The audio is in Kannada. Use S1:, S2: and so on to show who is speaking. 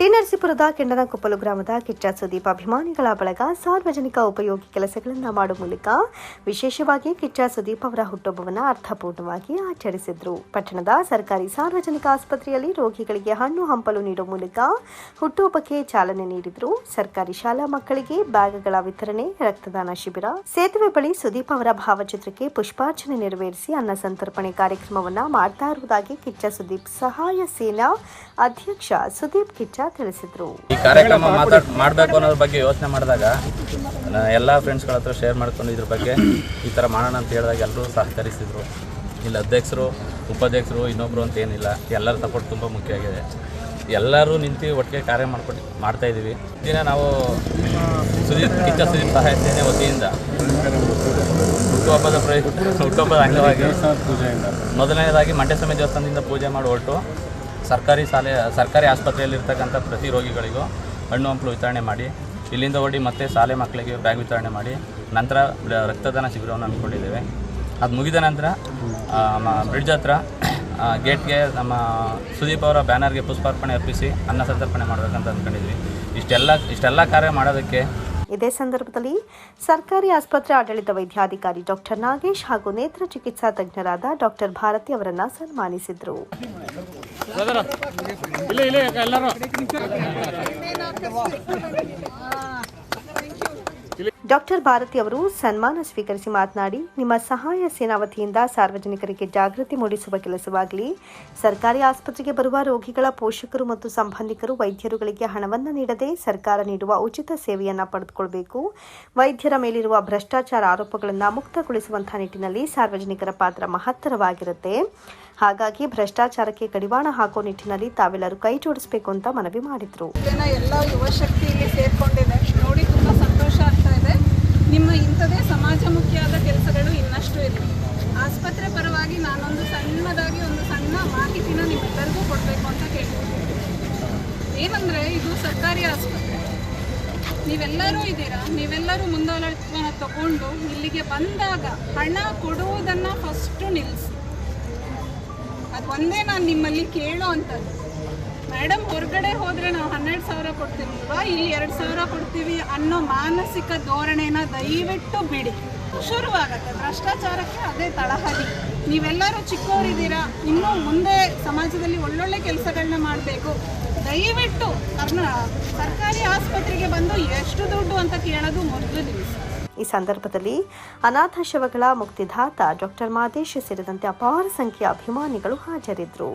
S1: ಟಿ ನರಸೀಪುರದ ಕೆಂಡನಕೊಪ್ಪಲು ಗ್ರಾಮದ ಕಿಚ್ಚ ಸುದೀಪ್ ಅಭಿಮಾನಿಗಳ ಬಳಗ ಸಾರ್ವಜನಿಕ ಉಪಯೋಗಿ ಕೆಲಸಗಳನ್ನು ಮಾಡುವ ಮೂಲಕ ವಿಶೇಷವಾಗಿ ಕಿಚ್ಚ ಸುದೀಪ್ ಅವರ ಹುಟ್ಟುಹಬ್ಬವನ್ನು ಅರ್ಥಪೂರ್ಣವಾಗಿ ಆಚರಿಸಿದ್ರು. ಪಟ್ಟಣದ ಸರ್ಕಾರಿ ಸಾರ್ವಜನಿಕ ಆಸ್ಪತ್ರೆಯಲ್ಲಿ ರೋಗಿಗಳಿಗೆ ಹಣ್ಣು ಹಂಪಲು ನೀಡುವ ಮೂಲಕ ಹುಟ್ಟುಹಬ್ಬಕ್ಕೆ ಚಾಲನೆ ನೀಡಿದ್ರು. ಸರ್ಕಾರಿ ಶಾಲಾ ಮಕ್ಕಳಿಗೆ ಬ್ಯಾಗ್ಗಳ ವಿತರಣೆ, ರಕ್ತದಾನ ಶಿಬಿರ, ಸೇತುವೆ ಬಳಿ ಸುದೀಪ್ ಅವರ ಭಾವಚಿತ್ರಕ್ಕೆ ಪುಷ್ಪಾರ್ಚನೆ ನೆರವೇರಿಸಿ ಅನ್ನ ಸಂತರ್ಪಣೆ ಕಾರ್ಯಕ್ರಮವನ್ನು ಮಾಡ್ತಾ ಇರುವುದಾಗಿ ಕಿಚ್ಚ ಸುದೀಪ್ ಸಹಾಯ ಸೇನಾ ಅಧ್ಯಕ್ಷ ಸುದೀಪ್ ಕಿಚ್ಚ ತಿಳಿಸಿದ್ರು.
S2: ಈ ಕಾರ್ಯಕ್ರಮ ಮಾತಾಡ್ ಮಾಡಬೇಕು ಅನ್ನೋದ್ರ ಬಗ್ಗೆ ಯೋಚನೆ ಮಾಡಿದಾಗ ಎಲ್ಲ ಫ್ರೆಂಡ್ಸ್ಗಳ ಹತ್ರ ಶೇರ್ ಮಾಡ್ಕೊಂಡು ಇದ್ರ ಬಗ್ಗೆ ಈ ಥರ ಮಾಡೋಣ ಅಂತ ಹೇಳಿದಾಗ ಎಲ್ಲರೂ ಸಹಕರಿಸಿದ್ರು. ಇಲ್ಲಿ, ಅಧ್ಯಕ್ಷರು, ಉಪಾಧ್ಯಕ್ಷರು, ಇನ್ನೊಬ್ರು ಅಂತ ಏನಿಲ್ಲ. ಎಲ್ಲರ ಸಪೋರ್ಟ್ ತುಂಬ ಮುಖ್ಯ ಆಗಿದೆ. ಎಲ್ಲರೂ ನಿಂತು ಒಟ್ಟಿಗೆ ಕಾರ್ಯ ಮಾಡ್ಕೊಂಡು ಮಾಡ್ತಾ ಇದ್ದೀವಿ ದಿನ ನಾವು ಸುದೀಪ್ ಕಿಚ್ಚ ಸುದೀಪ್ ಸಹಾಯ ಸೇನೆ ವತಿಯಿಂದ ಹುಟ್ಟುಹಬ್ಬದ ಪ್ರಯುಕ್ತ ಹುಟ್ಟುಹಬ್ಬದ ಅಂಗವಾಗಿ ಮೊದಲನೇದಾಗಿ ಮಂಡ್ಯ ಸ್ವಾಮಿ ದೇವಸ್ಥಾನದಿಂದ ಪೂಜೆ ಮಾಡಿ ಹೊರಟು. ಸರ್ಕಾರಿ ಶಾಲೆ, ಸರ್ಕಾರಿ ಆಸ್ಪತ್ರೆಯಲ್ಲಿರ್ತಕ್ಕಂಥ ಪ್ರತಿ ರೋಗಿಗಳಿಗೂ ಹಣ್ಣು ಹಂಪಲು ವಿತರಣೆ ಮಾಡಿ, ಇಲ್ಲಿಂದ ಓಡಿ ಮತ್ತೆ ಶಾಲೆ ಮಕ್ಕಳಿಗೆ ಬ್ಯಾಗ್ ವಿತರಣೆ ಮಾಡಿ, ನಂತರ ರಕ್ತದಾನ ಶಿಬಿರವನ್ನು ಹಮ್ಮಿಕೊಂಡಿದ್ದೇವೆ. ಅದು ಮುಗಿದ ನಂತರ ಬ್ರಿಡ್ಜ್ ಹತ್ರ ಗೇಟ್ಗೆ ನಮ್ಮ ಸುದೀಪ್ ಅವರ ಬ್ಯಾನರ್ಗೆ ಪುಷ್ಪಾರ್ಪಣೆ ಅರ್ಪಿಸಿ ಅನ್ನ ಸಂತರ್ಪಣೆ ಮಾಡಬೇಕಂತ ಅಂದ್ಕೊಂಡಿದ್ವಿ. ಇಷ್ಟೆಲ್ಲ ಇಷ್ಟೆಲ್ಲ ಕಾರ್ಯ ಮಾಡೋದಕ್ಕೆ
S1: ಇದೇ ಸಂದರ್ಭದಲ್ಲಿ ಸರ್ಕಾರಿ ಆಸ್ಪತ್ರೆ ಆಡಳಿತ ವೈದ್ಯಾಧಿಕಾರಿ ಡಾಕ್ಟರ್ ನಾಗೇಶ್ ಹಾಗೂ ನೇತ್ರ ಚಿಕಿತ್ಸಾ ತಜ್ಞರಾದ ಡಾಕ್ಟರ್ ಭಾರತಿ ಅವರನ್ನು ಸನ್ಮಾನಿಸಿದ್ರು. ಇಲ್ಲ ಇಲ್ಲ ಎಲ್ಲರೂ ಡಾಕ್ಟರ್ ಭಾರತಿ ಅವರು ಸನ್ಮಾನ ಸ್ವೀಕರಿಸಿ ಮಾತನಾಡಿ, ನಿಮ್ಮ ಸಹಾಯ ಸೇನಾ ವತಿಯಿಂದ ಸಾರ್ವಜನಿಕರಿಗೆ ಜಾಗೃತಿ ಮೂಡಿಸುವ ಕೆಲಸವಾಗಲಿ. ಸರ್ಕಾರಿ ಆಸ್ಪತ್ರೆಗೆ ಬರುವ ರೋಗಿಗಳ ಪೋಷಕರು ಮತ್ತು ಸಂಬಂಧಿಕರು ವೈದ್ಯರುಗಳಿಗೆ ಹಣವನ್ನು ನೀಡದೆ ಸರ್ಕಾರ ನೀಡುವ ಉಚಿತ ಸೇವೆಯನ್ನು ಪಡೆದುಕೊಳ್ಳಬೇಕು ವೈದ್ಯರ ಮೇಲಿರುವ ಭ್ರಷ್ಟಾಚಾರ ಆರೋಪಗಳನ್ನು ಮುಕ್ತಗೊಳಿಸುವಂತಹ ನಿಟ್ಟಿನಲ್ಲಿ ಸಾರ್ವಜನಿಕರ ಪಾತ್ರ ಮಹತ್ತರವಾಗಿರುತ್ತೆ. ಹಾಗಾಗಿ ಭ್ರಷ್ಟಾಚಾರಕ್ಕೆ ಕಡಿವಾಣ ಹಾಕೋ ನಿಟ್ಟಿನಲ್ಲಿ ತಾವೆಲ್ಲರೂ ಕೈ ಜೋಡಿಸಬೇಕು ಅಂತ ಮನವಿ ಮಾಡಿದ್ರು.
S3: ಸಮಾಜಮುಖಿಯಾದ ಕೆಲಸಗಳು ಇನ್ನಷ್ಟು ಇದೆ. ಆಸ್ಪತ್ರೆ ಪರವಾಗಿ ನಾನೊಂದು ಸಣ್ಣದಾಗಿ ಒಂದು ಸಣ್ಣ ಮಾಹಿತಿನ ನಿಮ್ಮೆಲ್ಲರಿಗೂ ಕೊಡಬೇಕು ಅಂತ ಕೇಳ್ತೀನಿ. ಏನಂದರೆ, ಇದು ಸರ್ಕಾರಿ ಆಸ್ಪತ್ರೆ. ನೀವೆಲ್ಲರೂ ಇದ್ದೀರಾ? ನೀವೆಲ್ಲರೂ ಮುಂದಾಳತ್ವನ ತಗೊಂಡು ಇಲ್ಲಿಗೆ ಬಂದಾಗ ಹಣ ಕೊಡುವುದನ್ನು ಫಸ್ಟು ನಿಲ್ಲಿಸಿ ಅದು ಒಂದೇ ನಾನು ನಿಮ್ಮಲ್ಲಿ ಕೇಳೋ ಅಂಥದ್ದು ಮೇಡಮ್, ಹೊರಗಡೆ ಹೋದರೆ ನಾವು ಹನ್ನೆರಡು ಸಾವಿರ ಕೊಡ್ತೀವಲ್ವಾ ಇಲ್ಲಿ ಎರಡು ಸಾವಿರ ಕೊಡ್ತೀವಿ ಅನ್ನೋ ಮಾನಸಿಕ ಧೋರಣೆನ ದಯವಿಟ್ಟು ಬಿಡಿ. ಶುರುವಾಗತ್ತೆ. ಭ್ರಷ್ಟಾಚಾರಕ್ಕೆ ಅದೇ ತಳಹದಿ. ನೀವೆಲ್ಲರೂ ಚಿಕ್ಕವರಿದ್ದೀರಾ, ಇನ್ನೂ ಮುಂದೆ ಸಮಾಜದಲ್ಲಿ ಒಳ್ಳೊಳ್ಳೆ ಕೆಲಸಗಳನ್ನ ಮಾಡಬೇಕು. ದಯವಿಟ್ಟು ಕರ್ನಾ ಸರ್ಕಾರಿ ಆಸ್ಪತ್ರೆಗೆ ಬಂದು ಎಷ್ಟು ದುಡ್ಡು ಅಂತ ಕೇಳೋದು ಮೊದಲು ನಿಲ್ಲಿಸಿ.
S1: ಈ ಸಂದರ್ಭದಲ್ಲಿ ಅನಾಥ ಶವಗಳ ಮುಕ್ತಿದಾತ ಡಾಕ್ಟರ್ ಮಾದೇಶ್ ಸೇರಿದಂತೆ ಅಪಾರ ಸಂಖ್ಯೆಯ ಅಭಿಮಾನಿಗಳು ಹಾಜರಿದ್ದರು